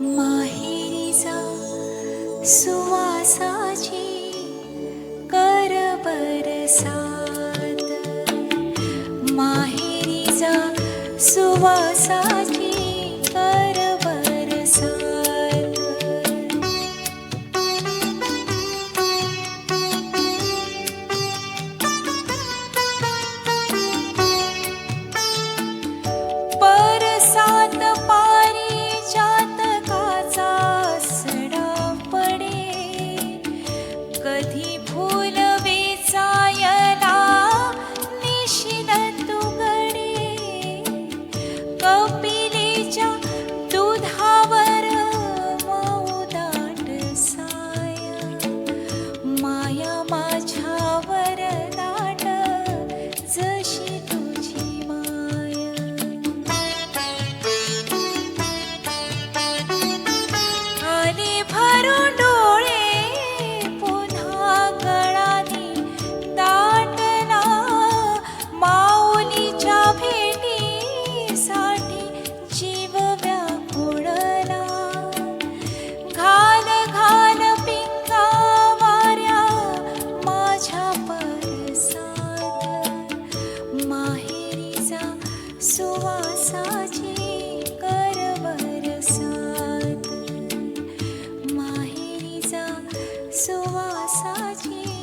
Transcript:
माहिरीचा सुवासाची कर बरसात. माहिरीचा सुवासाची सुवासाची करवरसात माहेरीचा सुवासाची